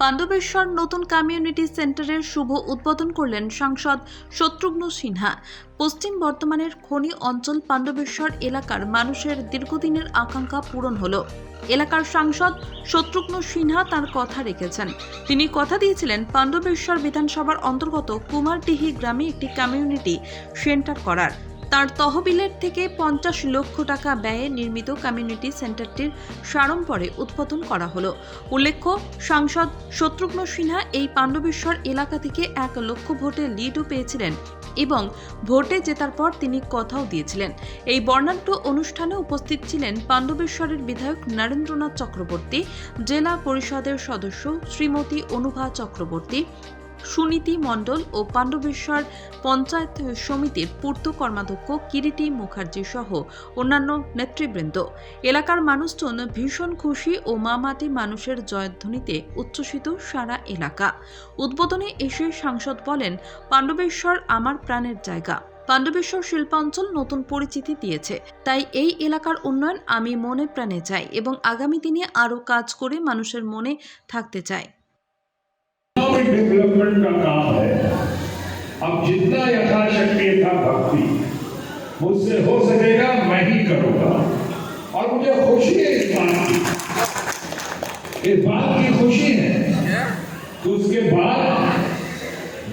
পাণ্ডবেশ্বর নতুন কমিউনিটি সেন্টারের শুভ উদ্বোধন করলেন সাংসদ শত্রুঘ্ন সিনহা। পশ্চিম বর্ধমানের খনি অঞ্চল পাণ্ডবেশ্বর এলাকার মানুষের দীর্ঘদিনের আকাঙ্ক্ষা পূরণ হলো। এলাকার সাংসদ শত্রুঘ্ন সিনহা তার কথা রেখেছেন। তিনি কথা দিয়েছিলেন, পাণ্ডবেশ্বর বিধানসভার অন্তর্গত কুমারডিহি গ্রামে একটি কমিউনিটি সেন্টার করার। তার তহবিলের থেকে পঞ্চাশ লক্ষ টাকা ব্যয়ে নির্মিত কমিউনিটি সেন্টারটির সাড়ম্বরে উদ্বোধন করা হলো। উল্লেখ্য, সাংসদ শত্রুঘ্ন সিনহা এই পাণ্ডবেশ্বর এলাকা থেকে এক লক্ষ ভোটে লিডও পেয়েছিলেন এবং ভোটে জেতার পর তিনি কথাও দিয়েছিলেন। এই বর্ণাঢ্য অনুষ্ঠানে উপস্থিত ছিলেন পাণ্ডবেশ্বরের বিধায়ক নরেন্দ্রনাথ চক্রবর্তী, জেলা পরিষদের সদস্য শ্রীমতী অনুভা চক্রবর্তী সুনীতি মণ্ডল ও পাণ্ডবেশ্বর পঞ্চায়েত সমিতির পূর্ত কর্মাধ্যক্ষ কিরিটি মুখার্জি সহ অন্যান্য নেতৃবৃন্দ। এলাকার মানুষজন ভীষণ খুশি ও মামাটি মানুষের জয়ধ্বনিতে উচ্ছ্বসিত সারা এলাকা। উদ্বোধনে এসে সাংসদ বলেন, পাণ্ডবেশ্বর আমার প্রাণের জায়গা। পাণ্ডবেশ্বর শিল্পাঞ্চল নতুন পরিচিতি দিয়েছে। তাই এই এলাকার উন্নয়ন আমি মনে প্রাণে চাই এবং আগামী দিনে আরও কাজ করে মানুষের মনে থাকতে চাই। डेवलपमेंट का काम है। अब जितना यथाशक्ति था भक्ति, मुझसे हो सकेगा, मैं ही करूँगा। और मुझे खुशी है इस बात की। इस बात की खुशी है कि उसके बाद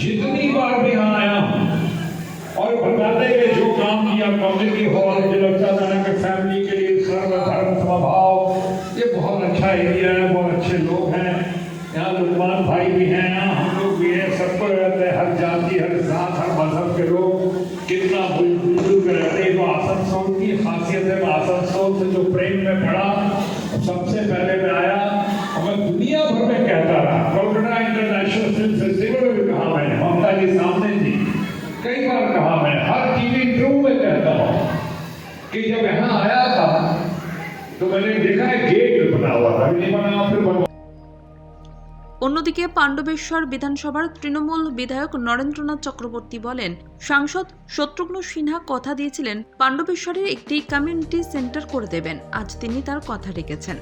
जितनी बार भी यहाँ आया हूँ, और बताते गए जो काम किया कम्युनिटी हॉल जनता दाना के फैमिली के लिए सर्वधर्म स्वभाव, ये बहुत अच्छा एरिया है। मैं आसनसोल से जो प्रेम में पड़ा, सबसे पहले मैं आया और मैं दुनिया भर में कहता रहा। कोलकाता इंटरनेशनल फ़िल्म फेस्टिवल में भी कहा मैंने, ममता जी सामने थी। कई बार कहा मैं, हर टीवी इंटरव्यू में कहता हूँ कि जब यहाँ आया था तो मैंने देखा है, गेट बना हुआ था। नहीं बना, फिर बनवा অন্যদিকে পাণ্ডবেশ্বর বিধানসভার তৃণমূল বিধায়ক নরেন্দ্রনাথ চক্রবর্তী বলেন, সাংসদ শত্রুঘ্ন সিনহা কথা দিয়েছিলেন, পাণ্ডবেশ্বরের একটি কমিউনিটি সেন্টার করে দেবেন। আজ তিনি তার কথা রেখেছেন।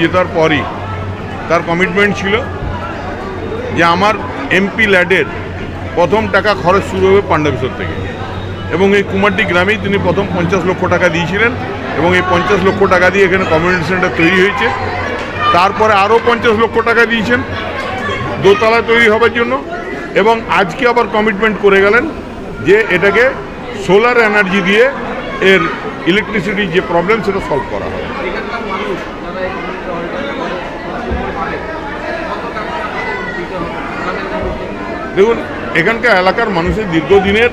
জেতার পরই তার কমিটমেন্ট ছিল যে আমার এমপি ল্যাডের প্রথম টাকা খরচ শুরু হবে পাণ্ডবেশ্বর থেকে। এবং এই কুমারটি গ্রামেই তিনি প্রথম পঞ্চাশ লক্ষ টাকা দিয়েছিলেন এবং এই পঞ্চাশ লক্ষ টাকা দিয়ে এখানে কমিউনিটি সেন্টার তৈরি হয়েছে। তারপরে আরও পঞ্চাশ লক্ষ টাকা দিয়েছেন। দোতলা তৈরি হবার জন্য। এবং আজকে আবার কমিটমেন্ট করে গেলেন যে এটাকে সোলার এনার্জি দিয়ে এর ইলেকট্রিসিটির যে প্রবলেম সেটা সলভ করা হবে। দেখুন, এখানকার এলাকার মানুষের দীর্ঘদিনের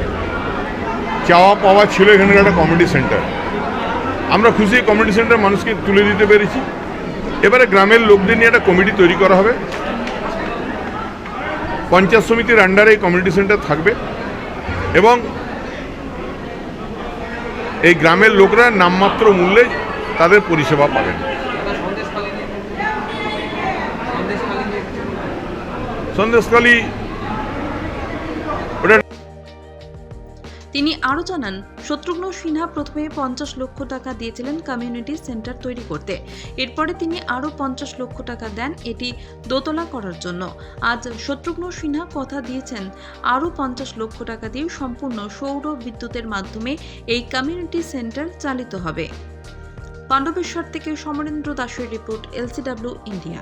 চাওয়া পাওয়া ছিল, এখানকার একটা কমিউনিটি সেন্টার আমরা খুশি কমিউনিটি সেন্টার মানুষকে তুলে দিতে পেরেছি। এবারে গ্রামের লোকদের নিয়ে একটা কমিটি তৈরি করা হবে। পঞ্চায়েত সমিতির আন্ডারে এই কমিউনিটি সেন্টার থাকবে এবং এই গ্রামের লোকরা নামমাত্র মূল্যে তাদের পরিষেবা পাবেন। তারা তিনি আরও জানান, শত্রুঘ্ন সিনহা প্রথমে পঞ্চাশ লক্ষ টাকা দিয়েছিলেন কমিউনিটি সেন্টার তৈরি করতে। এরপরে তিনি আরও পঞ্চাশ লক্ষ টাকা দেন এটি দোতলা করার জন্য। আজ শত্রুঘ্ন সিনহা কথা দিয়েছেন, আরও পঞ্চাশ লক্ষ টাকা দিয়ে সম্পূর্ণ সৌর বিদ্যুতের মাধ্যমে এই কমিউনিটি সেন্টার চালিত হবে। পাণ্ডবেশ্বর থেকে সমরেন্দ্র দাসের রিপোর্ট, এলসিডাব্লিউ, ইন্ডিয়া।